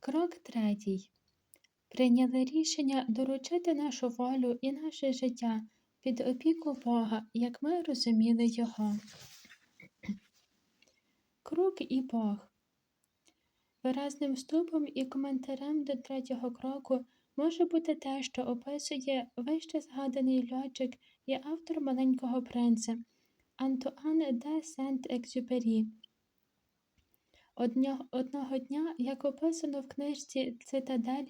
Крок третій. Прийняли рішення доручити нашу волю і наше життя під опіку Бога, як ми розуміли Його. Круг і Бог. Виразним вступом і коментарем до третього кроку може бути те, що описує вище згаданий льотчик і автор маленького принца Антуан де Сент-Екзюпері. Одного дня, як описано в книжці Цитадель,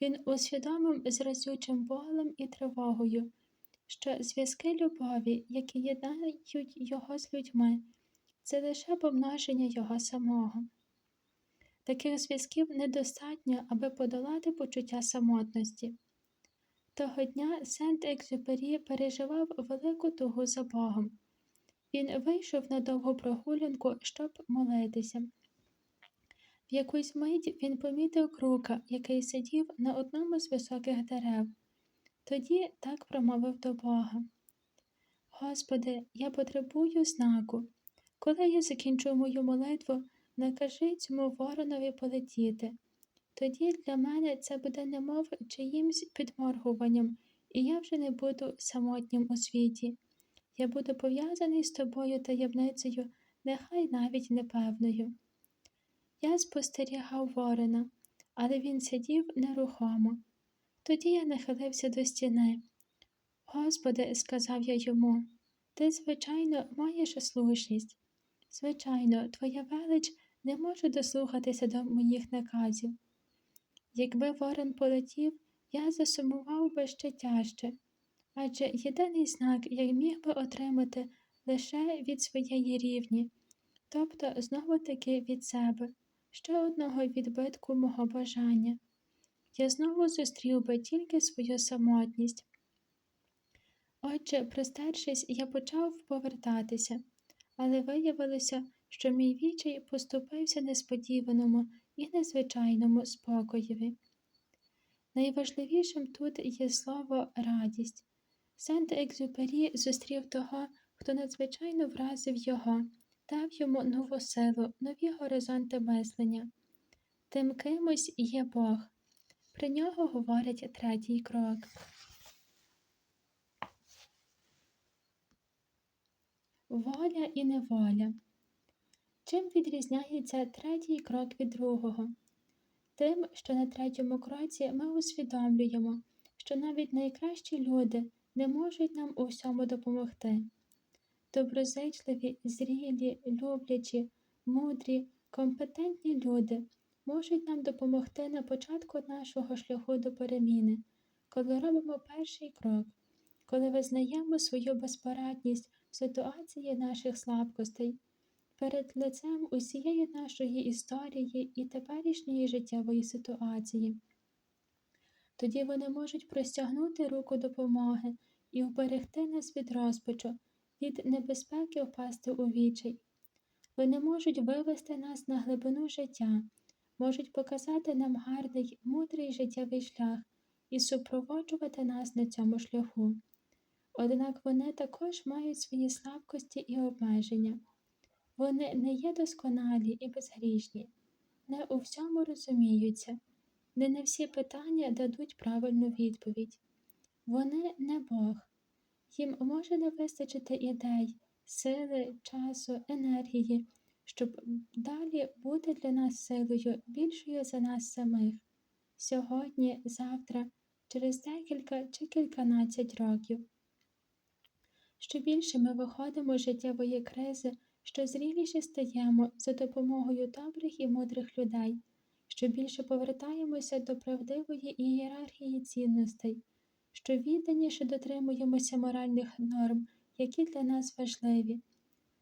він усвідомив з разючим болем і тривогою, що зв'язки любові, які єднають його з людьми, це лише помноження його самого. Таких зв'язків недостатньо, аби подолати почуття самотності. Того дня Сент Екзюпері переживав велику тугу за Богом. Він вийшов на довгу прогулянку, щоб молитися. В якусь мить він помітив крука, який сидів на одному з високих дерев. Тоді так промовив до Бога. Господи, я потребую знаку. Коли я закінчу мою молитву, накажи цьому воронові полетіти. Тоді для мене це буде немов чиїмсь підморгуванням, і я вже не буду самотнім у світі. Я буду пов'язаний з тобою таємницею, нехай навіть непевною. Я спостерігав ворона, але він сидів нерухомо. Тоді я нахилився до стіни. Господи, сказав я йому, ти, звичайно, маєш слушність. Звичайно, твоя велич не може дослухатися до моїх наказів. Якби ворон полетів, я засумував би ще тяжче, адже єдиний знак я міг би отримати лише від своєї рівні, тобто знову таки від себе, ще одного відбитку мого бажання. Я знову зустрів би тільки свою самотність. Отже, простершись, я почав повертатися, але виявилося, що мій вічай поступився несподіваному і незвичайному спокоєві. Найважливішим тут є слово радість. Сент Екзюпері зустрів того, хто надзвичайно вразив його, дав йому нову силу, нові горизонти мислення. Тим кимось є Бог. Про нього говорить третій крок. Воля і неволя. Чим відрізняється третій крок від другого? Тим, що на третьому кроці ми усвідомлюємо, що навіть найкращі люди не можуть нам у всьому допомогти. Доброзичливі, зрілі, люблячі, мудрі, компетентні люди можуть нам допомогти на початку нашого шляху до переміни, коли робимо перший крок, коли визнаємо свою безпорадність в ситуації наших слабкостей перед лицем усієї нашої історії і теперішньої життєвої ситуації. Тоді вони можуть простягнути руку допомоги і вберегти нас від розпачу, від небезпеки впасти у вічай. Вони можуть вивести нас на глибину життя, можуть показати нам гарний, мудрий життєвий шлях і супроводжувати нас на цьому шляху. Однак вони також мають свої слабкості і обмеження. Вони не є досконалі і безгрішні, не у всьому розуміються, не на всі питання дадуть правильну відповідь. Вони не Бог, їм може не вистачити ідей, сили, часу, енергії, щоб далі бути для нас силою більшою за нас самих. Сьогодні, завтра, через декілька чи кільканадцять років. Що більше ми виходимо з життєвої кризи що зріліше стаємо за допомогою добрих і мудрих людей, що більше повертаємося до правдивої ієрархії цінностей, що відданіше дотримуємося моральних норм, які для нас важливі,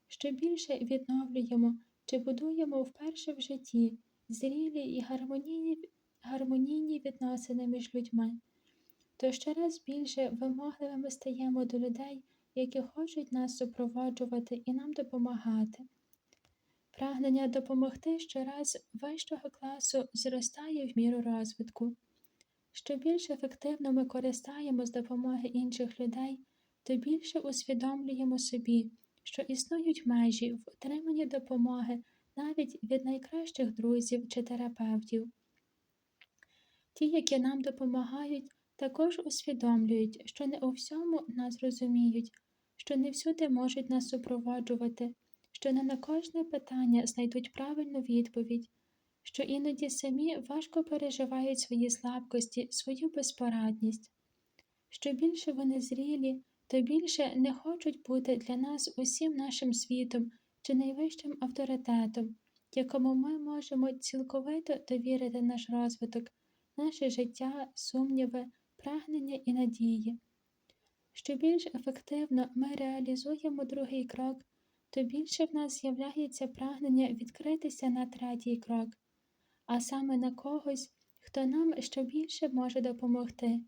що більше відновлюємо чи будуємо вперше в житті зрілі і гармонійні, гармонійні відносини між людьми, то щораз більше вимогливими стаємо до людей які хочуть нас супроводжувати і нам допомагати. Прагнення допомогти щораз вищого класу зростає в міру розвитку. Що більш ефективно ми користаємо з допомоги інших людей, то більше усвідомлюємо собі, що існують межі в отриманні допомоги навіть від найкращих друзів чи терапевтів. Ті, які нам допомагають, також усвідомлюють, що не у всьому нас розуміють, що не всюди можуть нас супроводжувати, що не на кожне питання знайдуть правильну відповідь, що іноді самі важко переживають свої слабкості, свою безпорадність. Що більше вони зрілі, то більше не хочуть бути для нас усім нашим світом чи найвищим авторитетом, якому ми можемо цілковито довірити наш розвиток, наше життя, сумніви, прагнення і надії. Що більш ефективно ми реалізуємо другий крок, то більше в нас з'являється прагнення відкритися на третій крок, а саме на когось, хто нам ще більше може допомогти,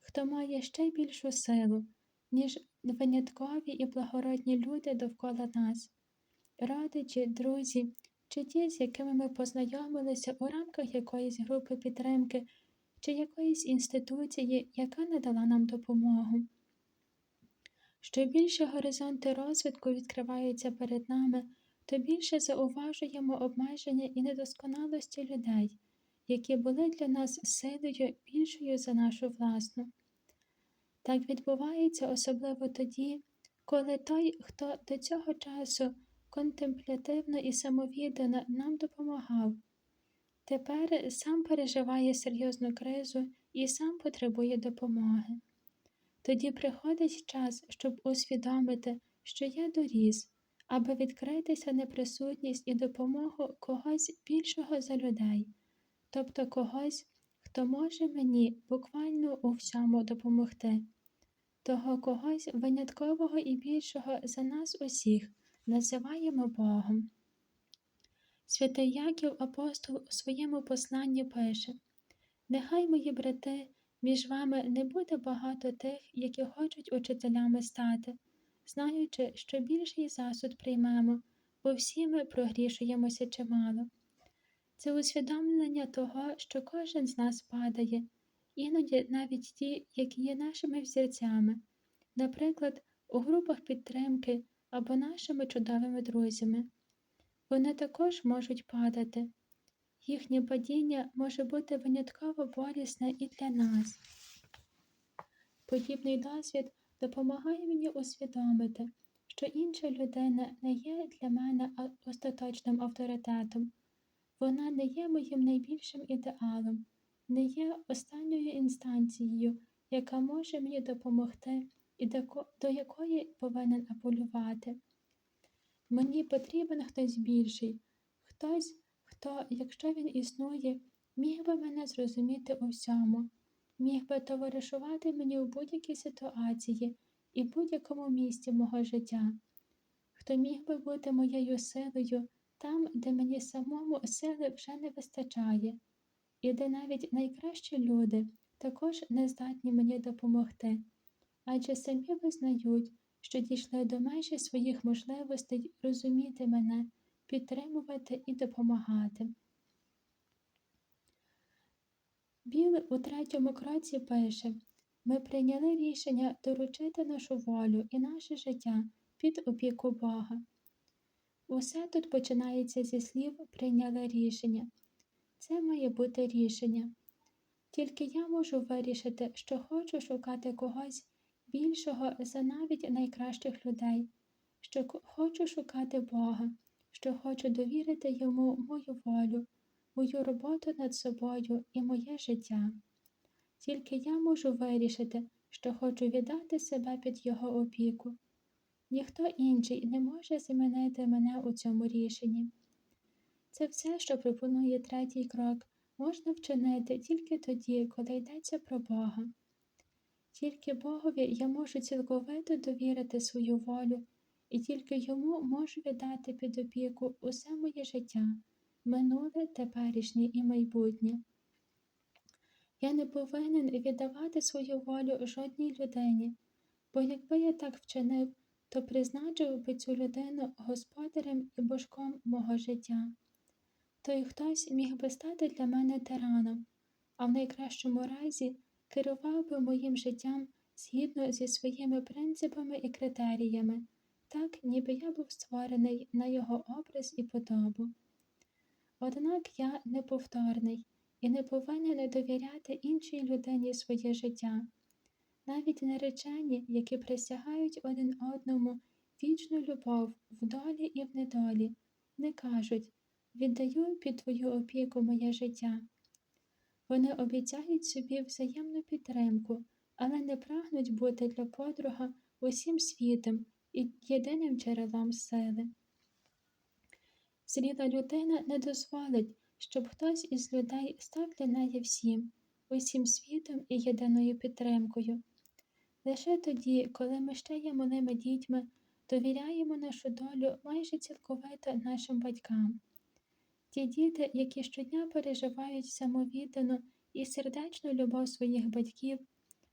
хто має ще більшу силу, ніж виняткові і благородні люди довкола нас, родичі, друзі чи ті, з якими ми познайомилися у рамках якоїсь групи підтримки чи якоїсь інституції, яка надала нам допомогу. Що більше горизонти розвитку відкриваються перед нами, то більше зауважуємо обмеження і недосконалості людей, які були для нас силою більшою за нашу власну. Так відбувається особливо тоді, коли той, хто до цього часу контемплятивно і самовіддано нам допомагав, тепер сам переживає серйозну кризу і сам потребує допомоги. Тоді приходить час, щоб усвідомити, що я доріс, аби відкритися неприсутність і допомогу когось більшого за людей, тобто когось, хто може мені буквально у всьому допомогти, того когось виняткового і більшого за нас усіх називаємо Богом. Святий Яків апостол у своєму посланні пише Нехай мої брати, між вами не буде багато тих, які хочуть учителями стати, знаючи, що більший засуд приймемо, бо всі ми прогрішуємося чимало. Це усвідомлення того, що кожен з нас падає, іноді навіть ті, які є нашими взірцями, наприклад, у групах підтримки або нашими чудовими друзями. Вони також можуть падати. Їхнє падіння може бути винятково болісне і для нас. Подібний досвід допомагає мені усвідомити, що інша людина не є для мене остаточним авторитетом, вона не є моїм найбільшим ідеалом, не є останньою інстанцією, яка може мені допомогти і до якої повинен апелювати. Мені потрібен хтось більший, хтось, хто, якщо він існує, міг би мене зрозуміти у всьому, міг би товаришувати мені у будь-якій ситуації і будь-якому місці мого життя, хто міг би бути моєю силою там, де мені самому сили вже не вистачає, і де навіть найкращі люди також не здатні мені допомогти адже самі визнають, що дійшли до межі своїх можливостей розуміти мене, підтримувати і допомагати. Біл у третьому кроці пише ми прийняли рішення доручити нашу волю і наше життя під опіку Бога. Усе тут починається зі слів прийняли рішення. Це має бути рішення. Тільки я можу вирішити, що хочу шукати когось більшого за навіть найкращих людей, що хочу шукати Бога, що хочу довірити йому мою волю, мою роботу над собою і моє життя. Тільки я можу вирішити, що хочу віддати себе під Його опіку. Ніхто інший не може замінити мене у цьому рішенні. Це все, що пропонує третій крок, можна вчинити тільки тоді, коли йдеться про Бога. Тільки Богові я можу цілковито довірити свою волю, і тільки йому можу віддати під опіку усе моє життя, минуле, теперішнє і майбутнє. Я не повинен віддавати свою волю жодній людині, бо якби я так вчинив, то призначив би цю людину господарем і божком мого життя. Той хтось міг би стати для мене тираном, а в найкращому разі керував би моїм життям згідно зі своїми принципами і критеріями, так ніби я був створений на його образ і подобу. Однак я неповторний, і не повинен довіряти іншій людині своє життя. Навіть наречені, які присягають один одному вічну любов в долі і в недолі, не кажуть віддаю під твою опіку моє життя. Вони обіцяють собі взаємну підтримку, але не прагнуть бути для подруга усім світом і єдиним джерелом сили. Зріла людина не дозволить, щоб хтось із людей став для неї всім, усім світом і єдиною підтримкою. Лише тоді, коли ми ще є малими дітьми, довіряємо нашу долю майже цілковито нашим батькам. Ті діти, які щодня переживають самовіддану і сердечну любов своїх батьків,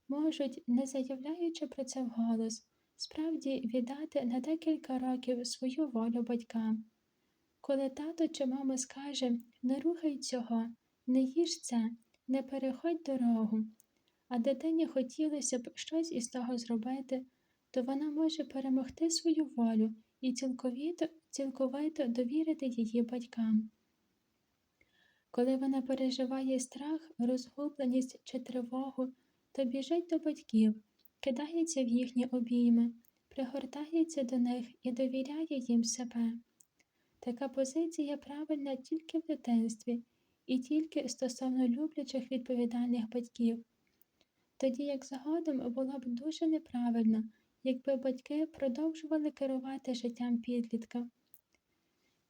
можуть, не заявляючи про це вголос, справді віддати на декілька років свою волю батькам. Коли тато чи мама скаже не рухай цього, не їж це, не переходь дорогу, а дитині хотілося б щось із того зробити, то вона може перемогти свою волю і цілковито, цілковито довірити її батькам. Коли вона переживає страх, розгубленість чи тривогу, то біжить до батьків, кидається в їхні обійми, пригортається до них і довіряє їм себе. Така позиція правильна тільки в дитинстві і тільки стосовно люблячих відповідальних батьків. Тоді як згодом було б дуже неправильно, якби батьки продовжували керувати життям підлітка.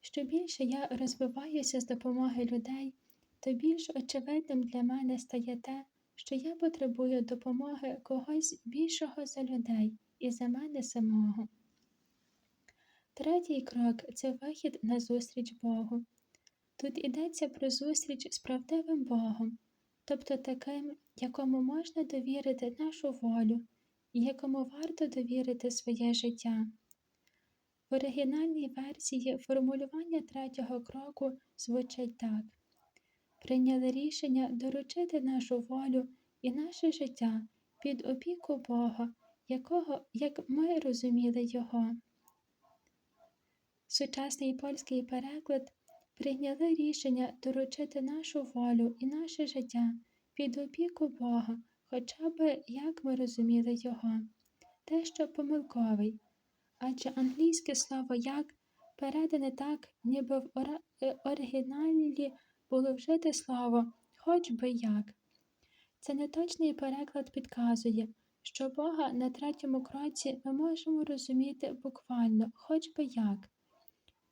Що більше я розвиваюся з допомоги людей, то більш очевидним для мене стає те, що я потребую допомоги когось більшого за людей і за мене самого. Третій крок це вихід на зустріч Богу. Тут йдеться про зустріч з правдивим Богом, тобто таким, якому можна довірити нашу волю і якому варто довірити своє життя. В оригінальній версії формулювання третього кроку звучить так: прийняли рішення доручити нашу волю і наше життя під опіку Бога, якого, як ми розуміли Його. Сучасний польський переклад прийняли рішення доручити нашу волю і наше життя під опіку Бога, хоча б як ми розуміли Його, те, що помилковий, адже англійське слово як передане так, ніби в е, оригіналі було вжите слово хоч би як. Це неточний переклад підказує, що Бога на третьому кроці ми можемо розуміти буквально хоч би як.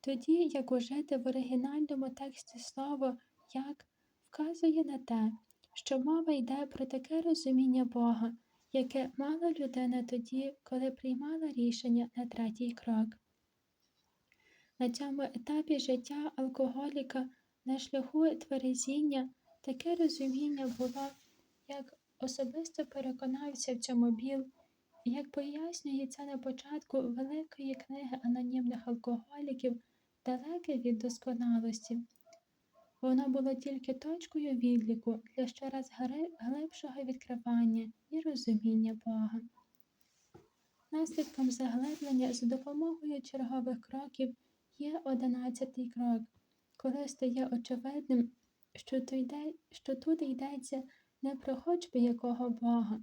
Тоді як ужити в оригінальному тексті слово як вказує на те, що мова йде про таке розуміння Бога, яке мала людина тоді, коли приймала рішення на третій крок. На цьому етапі життя алкоголіка на шляху тверезіння таке розуміння було, як особисто переконався в цьому біл, як пояснюється на початку великої книги анонімних алкоголіків, далеке від досконалості. Воно було тільки точкою відліку для ще раз глибшого відкривання і розуміння Бога. Наслідком заглиблення за допомогою чергових кроків є одинадцятий крок, коли стає очевидним, що, тут йдеться не про хоч би якого Бога,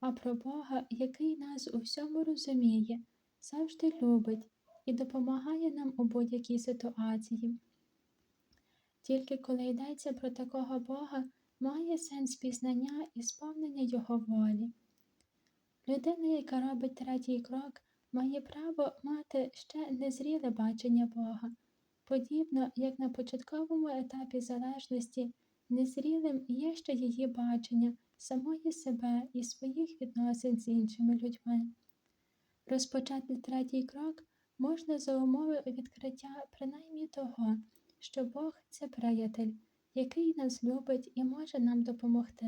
а про Бога, який нас у всьому розуміє, завжди любить і допомагає нам у будь-якій ситуації. Тільки коли йдеться про такого Бога, має сенс пізнання і сповнення Його волі. Людина, яка робить третій крок, має право мати ще незріле бачення Бога, подібно як на початковому етапі залежності, незрілим є ще її бачення самої себе і своїх відносин з іншими людьми. Розпочати третій крок можна за умови відкриття принаймні того, що Бог це приятель, який нас любить і може нам допомогти.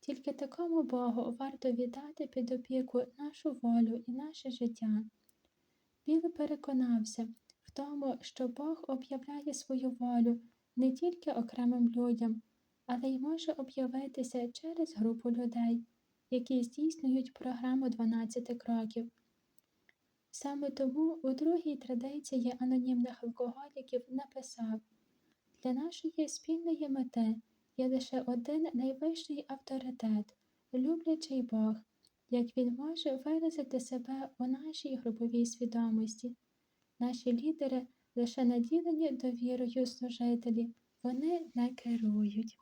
Тільки такому Богу варто віддати під опіку нашу волю і наше життя. Біл переконався в тому, що Бог об'являє свою волю не тільки окремим людям, але й може об'явитися через групу людей, які здійснюють програму 12 кроків. Саме тому у другій традиції анонімних алкоголіків написав для нашої спільної мети є лише один найвищий авторитет, люблячий Бог, як Він може виразити себе у нашій груповій свідомості. Наші лідери лише наділені довірою служителі, вони не керують.